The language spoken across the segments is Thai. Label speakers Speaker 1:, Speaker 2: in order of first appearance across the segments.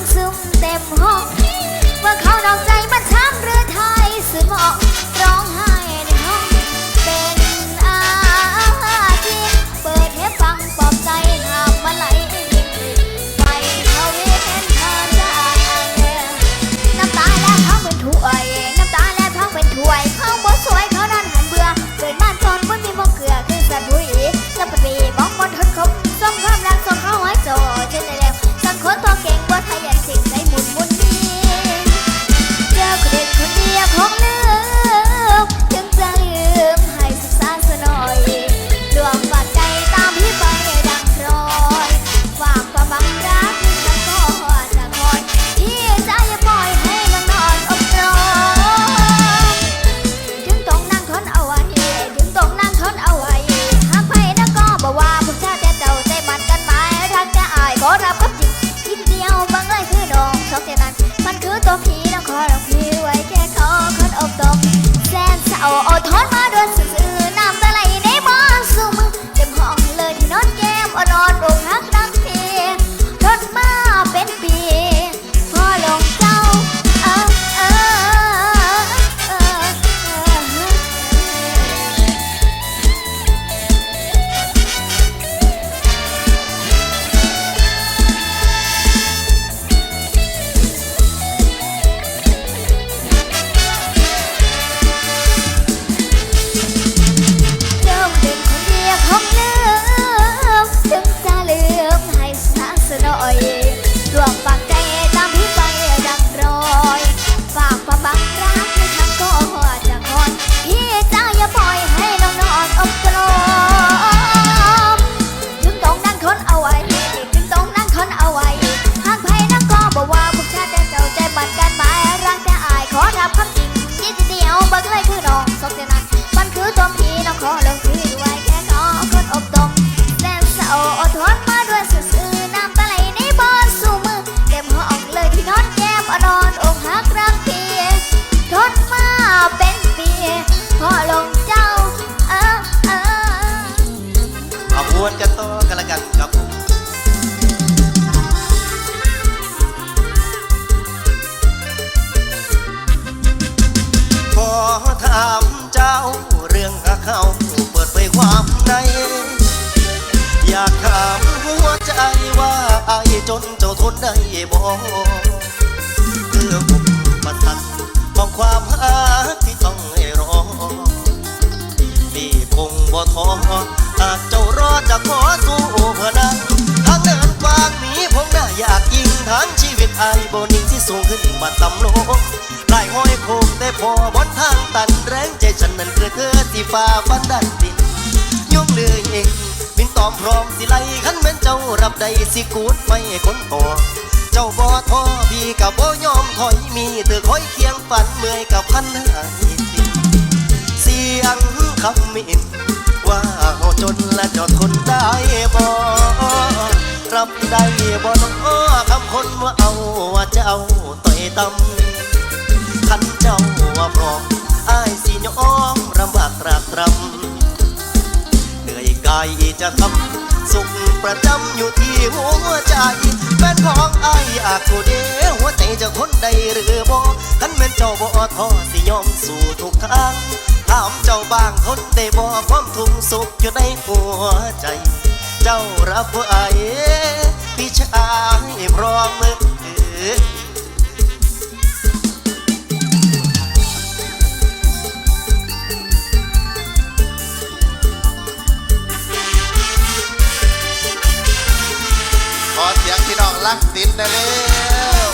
Speaker 1: งซึมเต็มห้อง เมื่อเขานอกใจมันช้ำหรือไทยสุดหมาะร้องไห้ในห้ เจ้าทนได้บ่คือผมประทันของความหักที่
Speaker 2: ต้องให้รอพี่คงบ่ท้อหากเจ้ารอจะขอสู้เพื่อนั้นทางเดินกว้างมีผมน่าอยากยิงทางชีวิตไอ้บนิ่งที่สูงขึ้นมาต่ำลงไล่ห้อยโคงแต่พอบนทางตันแรงใจฉันนั้นคือเธอที่ฝ่าฟันดันดินยงเลยเอง อมพร้อมสิไลขันแม่นเจ้ารับได้สิกูดไม่คนต่อเจ้าบ่ท้อพี่กับบ่ยอมถอยมีเธอคอยเคียงฝันเมื่อยกับพันหายติเสียงคำมินว่าเฮาจนและจ้าทนได้บ่รับได้บ่น้อคำคนว่าเอาว่าจะเจ้าต่อยตำคันเจ้าว่าพร้อมอ้ายสิยอมรำบากตรากตรำ อยกายจะทำสุขประจำอยู่ที่หัวใจแฟนของอายอากผู้เดียวหัวใจจะคนใดหรือบ่คันแม่นเจ้าบ่ท้อสิยอมสู่ทุกทางถามเจ้าบ้างทนได้บ่ความทุกข์สุขอยู่ในหัวใจ เจ้ารับบ่ไอายพี่ชายพร้อมมือ
Speaker 3: รักติดได้แล้ว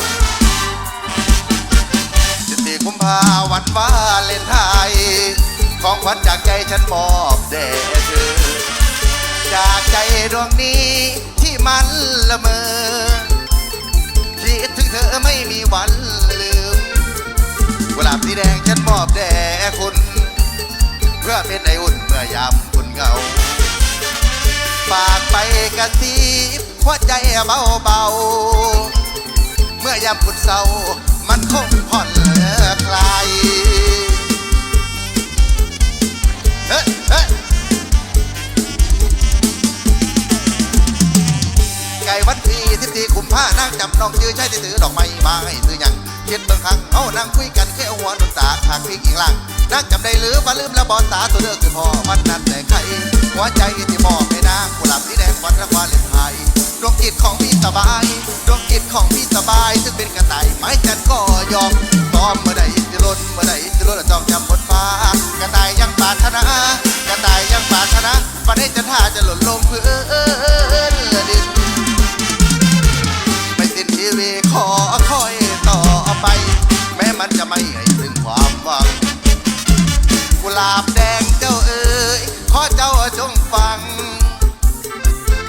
Speaker 3: สิบสี่กุมภาวันวาเลนไทน์ของขวัญจากใจฉันมอบแด่เธอ จากใจดวงนี้ที่มันละเมอคิดถึงเธอไม่มีวันลืมกุหลาบสีแดงฉันมอบแด่คุณ เพื่อเป็นไออุ่นเมื่อยามคุณเหงา ฝากไปกระซิบ หัวใจเบาเบาเมื่อยามพุดเศร้ามันคงผ่อนคลายเฮ้เฮ้ไก่วันที่สิบที่คุมผ้านางจำน้องชื่อใช่ที่ถือดอกไม้มาให้ซื้อยังเย็นเบิ่งครั้งเอานั่งคุยกันแค่หัวหนุนตาหากพิกอีกหลัง นางจำได้หรือว่าลืมแล้วบอสาตัวเลือกคือพ่อวันนั้นแต่ใครหัวใจที่มอบให้นางกุหลาบสีแดงวันละวาเลนไทน์ดวงจิตของพี่สบายดวงจิตของพี่สบายซึ่งเป็นกระต่ายไม้จันก็ยอมตอมเมื่อใดจะล้นเมื่อใดจะล้นจองจำบนฟ้ากระต่ายยังปรารถนากระต่ายยังปรารถนาวันนี้จะท่าจะหล่นลงพื้นดินไม่สิ้นชีวิตขอคอยต่อไป แม้มันจะไม่ให้ถึงความหวังกุห ลาบแดงเจ้าเอ๋ยขอเจ้าจงฟัง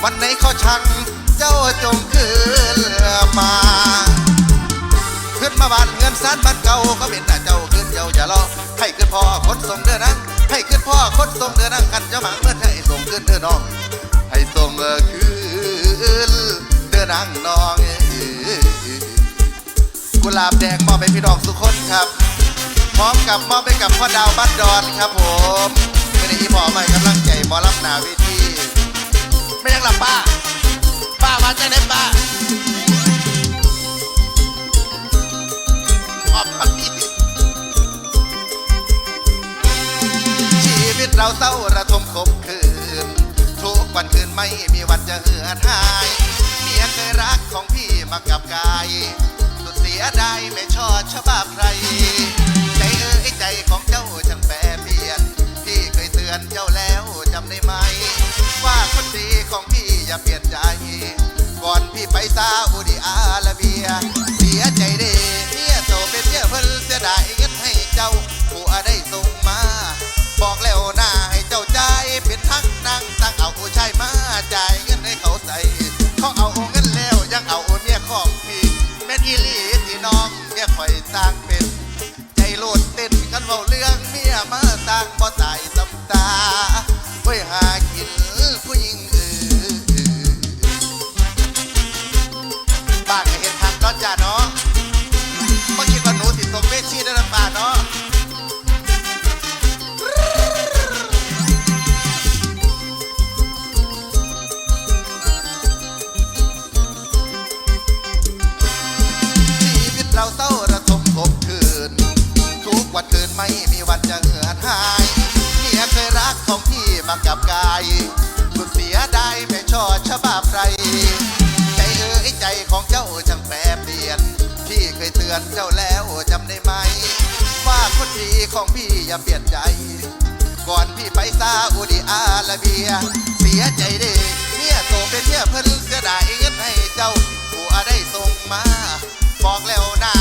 Speaker 3: วันไหนเขาชัง เจ้าจงคืนมาขึ้นมาบ้านเงินสานบ้านเก่าก็เป็นหน้าเจ้าขึ้นเจ้าอย่ารอให้ขึ้นพ่อคนส่งเดือนังให้ขึ้นพ่อคนส่งเดือนังกันจะมาเมื่อให้ส่งขึ้นเดือน้อง ให้ส่งคืนเดือนังน้องกุหลาบแดงมอบให้พี่น้องสุกคนครับ พร้อมกับมอบให้กับพ่อดาวบ้านดอนครับผมไม่ได้อีพอไม่กำลังใจหมอรับหนาเวทีไม่ยังหลับป้า ป้ามาจากไหนป้าออกมาพี่ชีวิตเราเศร้าระทมขมคืนทุกวันคืนไม่มีวันจะเหือดหา อนเจ้าแล้วจำได้ไหม ว่าคนดีของพี่อย่าเปลี่ยนใจ ก่อนพี่ไปซาอุดิอาระเบีย เสียใจด้เนี่ยโตเป็นเนี่ยเพิ่นเสียดายเงินให้เจ้าผัวได้ส่งมา บอกแล้วนะ